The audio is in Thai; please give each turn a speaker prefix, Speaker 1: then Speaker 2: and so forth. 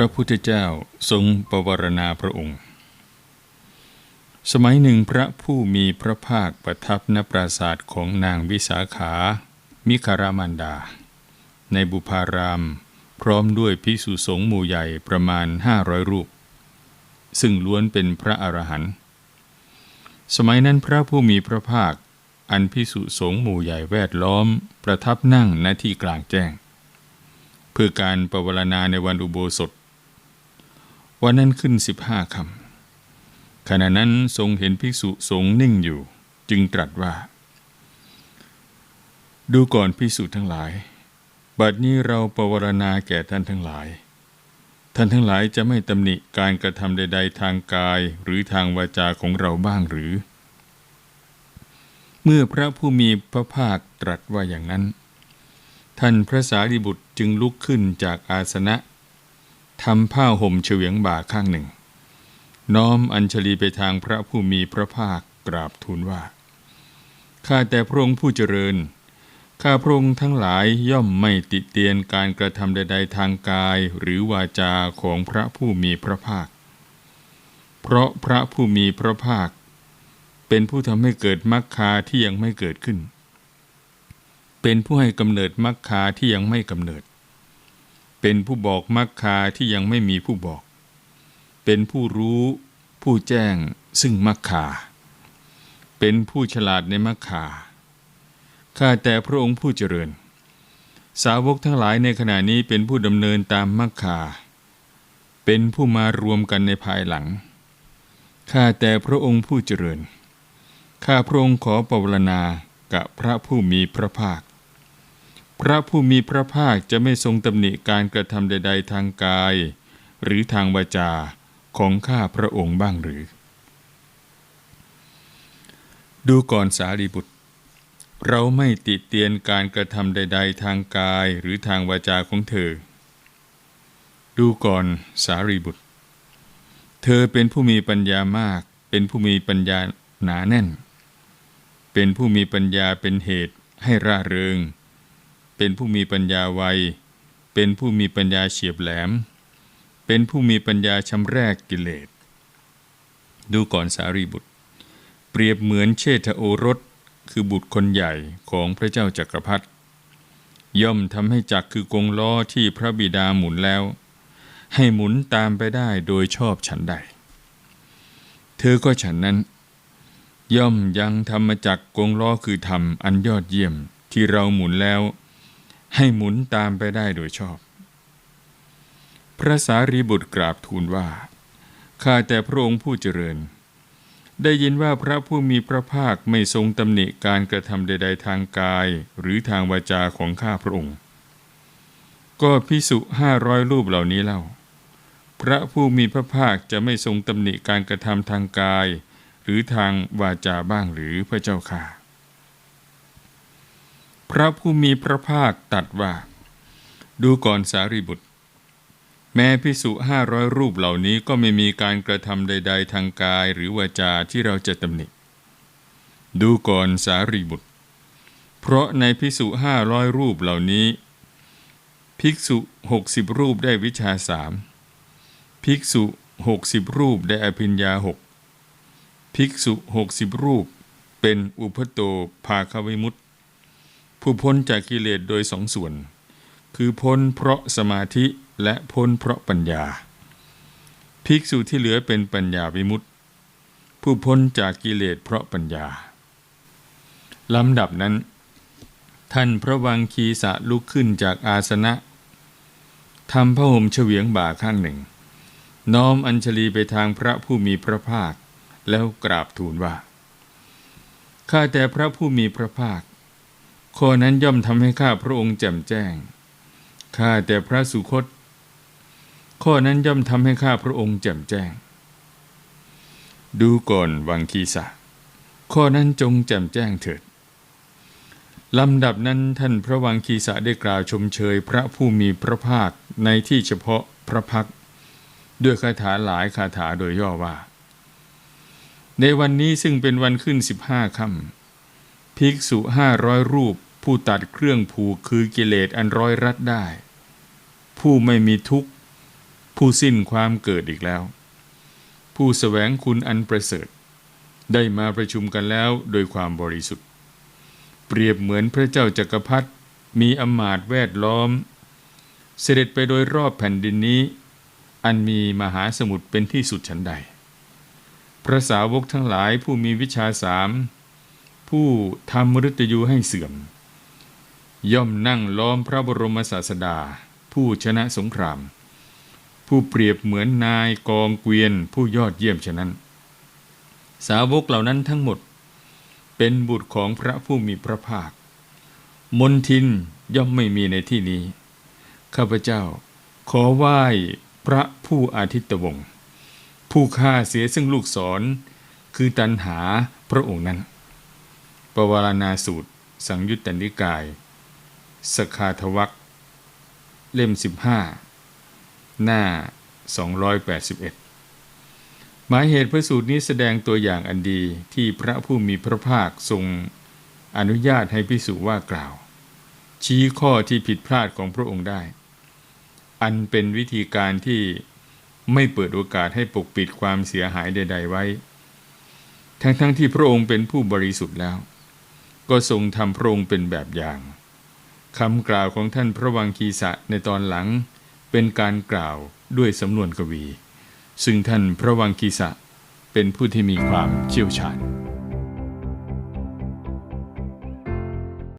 Speaker 1: พระพุทธเจ้าทรงประวรณาพระองค์ สมัยหนึ่งพระผู้มีพระภาคประทับณปราสาทของนางวิสาขา มิคารามันดา ในบุพาราม พร้อมด้วยภิกษุสงฆ์หมู่ใหญ่ประมาณห้าร้อยรูป ซึ่งล้วนเป็นพระอรหันต์ สมัยนั้นพระผู้มีพระภาคอันภิกษุสงฆ์หมู่ใหญ่แวดล้อม ประทับนั่งณที่กลางแจ้ง เพื่อการประวรณาในวันอุโบสถ วันนั้นขึ้นสิบห้าคำขณะนั้นทรงเห็นภิกษุสงฆ์นิ่งอยู่ จึงตรัสว่า ดูก่อนภิกษุทั้งหลาย บัดนี้เราประวรณาแก่ท่านทั้งหลาย ท่านทั้งหลายจะไม่ตำหนิการกระทำใด ๆ ทางกายหรือทางวาจาของเราบ้างหรือ เมื่อพระผู้มีพระภาคตรัสว่าอย่างนั้น ท่านพระสารีบุตรจึงลุกขึ้นจากอาสนะ ทำผ้าห่มเฉวียงบ่าข้างหนึ่ง น้อมอัญชลีไปทางพระผู้มีพระภาคกราบทูลว่า ข้าแต่พระองค์ผู้เจริญ ข้าพระองค์ทั้งหลายย่อมไม่ติเตียนการกระทำใด ๆ ทางกายหรือวาจาของพระผู้มีพระภาค เพราะพระผู้มีพระภาค เป็นผู้ทำให้เกิดมรรคาที่ยังไม่เกิดขึ้น เป็นผู้ให้กำเนิดมรรคาที่ยังไม่กำเนิด เป็นผู้บอกมรรคาที่ยังไม่มีผู้บอก เป็นผู้รู้ผู้แจ้งซึ่งมรรคา เป็นผู้ฉลาดในมรรคา ข้าแต่พระองค์ผู้เจริญ สาวกทั้งหลายในขณะนี้เป็นผู้ดำเนินตามมรรคา เป็นผู้มารวมกันในภายหลัง ข้าแต่พระองค์ผู้เจริญ ข้าพระองค์ขอปรารณากับพระผู้มีพระภาค พระผู้มีพระภาคจะไม่ทรงตำหนิการกระทำใด ๆ ทางกาย หรือทางวาจาของข้าพระองค์บ้างหรือ ดูก่อนสารีบุตร เราไม่ติเตียนการกระทำใด ๆ ทางกายหรือทางวาจาของเธอ ดูก่อนสารีบุตร เธอเป็นผู้มีปัญญามาก เป็นผู้มีปัญญาหนาแน่น เป็นผู้มีปัญญาเป็นเหตุให้ร่าเริง เป็นผู้มีปัญญาไว เป็นผู้มีปัญญาเฉียบแหลม เป็นผู้มีปัญญาชำแรกกิเลส ดูก่อนสารีบุตร เปรียบเหมือนเชษฐโอรส คือบุตรคนใหญ่ของพระเจ้าจักรพรรดิ ย่อมทำให้จักคือกงล้อที่พระบิดาหมุนแล้ว ให้หมุนตามไปได้โดยชอบฉันใด เธอก็ฉันนั้นย่อมยังธรรมจักกงล้อคือธรรมอันยอดเยี่ยมที่เราหมุนแล้ว ให้หมุนตามไปได้โดยชอบ พระสารีบุตรกราบทูลว่า ข้าแต่พระองค์ผู้เจริญ ได้ยินว่าพระผู้มีพระภาคไม่ทรงตำหนิการกระทำใด ๆ ทางกายหรือทางวาจาของข้าพระองค์ ก็พิสุห้าร้อยรูปเหล่านี้เล่า พระผู้มีพระภาคจะไม่ทรงตำหนิการกระทำทางกาย หรือทางวาจาบ้างหรือพระเจ้าค่ะ พระผู้มีพระภาคตรัดว่า ดูก่อนสารีบุตร แม้พิสุห้าร้อยรูปเหล่านี้ก็ไม่มีการกระทำใด ๆ ทางกายหรือวาจาที่เราจะตำหนิ ดูก่อนสารีบุตร เพราะในพิสุห้าร้อยรูปเหล่านี้ ภิกษุหกสิบรูปได้วิชาสามภิกษุหกสิบรูปได้อภิญญาหกภิกษุหกสิบรูปเป็นอุปโตภาควิมุตต ผู้พ้นจากกิเลสโดยสองส่วน คือพ้นเพราะสมาธิและพ้นเพราะปัญญา ภิกษุที่เหลือเป็นปัญญาวิมุตติผู้พ้นจากกิเลสเพราะปัญญาลำดับนั้น ท่านพระวังคีสะลุกขึ้นจากอาสนะทำพระห่มเฉวียงบ่าข้างหนึ่ง น้อมอัญชลีไปทางพระผู้มีพระภาค แล้วกราบทูลว่าข้าแต่พระผู้มีพระภาค ข้อนั้นย่อมทำให้ข้าพระองค์แจ่มแจ้ง ข้าแต่พระสุคต ข้อนั้นย่อมทำให้ข้าพระองค์แจ่มแจ้ง ดูก่อนวังคีสะ ข้อนั้นจงแจ่มแจ้งเถิดลำดับนั้นท่านพระวังคีสะได้กล่าวชมเชยพระผู้มีพระภาคในที่เฉพาะพระพัก ด้วยคาถาหลายคาถาโดยย่อว่า ในวันนี้ซึ่งเป็นวันขึ้นสิบห้าค่ำภิกษุห้าร้อยรูป ผู้ตัดเครื่องผูกคือกิเลสอันร้อยรัดได้ ผู้ไม่มีทุกข์ ผู้สิ้นความเกิดอีกแล้ว ผู้แสวงคุณอันประเสริฐ ได้มาประชุมกันแล้วโดยความบริสุทธิ์ เปรียบเหมือนพระเจ้าจักรพรรดิมีอมาตแวดล้อม เสด็จไปโดยรอบแผ่นดินนี้ อันมีมหาสมุทรเป็นที่สุดชั้นใด พระสาวกทั้งหลายผู้มีวิชาสามผู้ทำมฤตยูให้เสื่อม ย่อมนั่งล้อมพระบรมศาสดา ผู้ชนะสงคราม ผู้เปรียบเหมือนนายกองเกวียนผู้ยอดเยี่ยมฉะนั้น สาวกเหล่านั้นทั้งหมด เป็นบุตรของพระผู้มีพระภาค มนทินย่อมไม่มีในที่นี้ ข้าพเจ้า ขอไหว้พระผู้อาทิตย์วงศ์ผู้ฆ่าเสียซึ่งลูกศรคือตันหาพระองค์นั้นปวารณาสูตร สังยุตตนิกาย สคาทวักเล่ม 15 หน้า 281 หมายเหตุพระสูตรนี้แสดงตัวอย่างอันดีที่พระผู้มีพระภาคทรงอนุญาตให้พิสูจว่ากล่าว ชี้ข้อที่ผิดพลาดของพระองค์ได้ อันเป็นวิธีการที่ไม่เปิดโอกาสให้ปกปิดความเสียหายใด ๆ ไว้ ทั้งๆทที่พระองค์เป็นผู้บริสุทธิ์แล้ว ก็ทรงทำพระองค์เป็นแบบอย่าง คำกล่าวของท่านพระวังคีสะในตอนหลัง เป็นการกล่าวด้วยสำนวนกวี ซึ่งท่านพระวังคีสะเป็นผู้ที่มีความเชี่ยวชาญ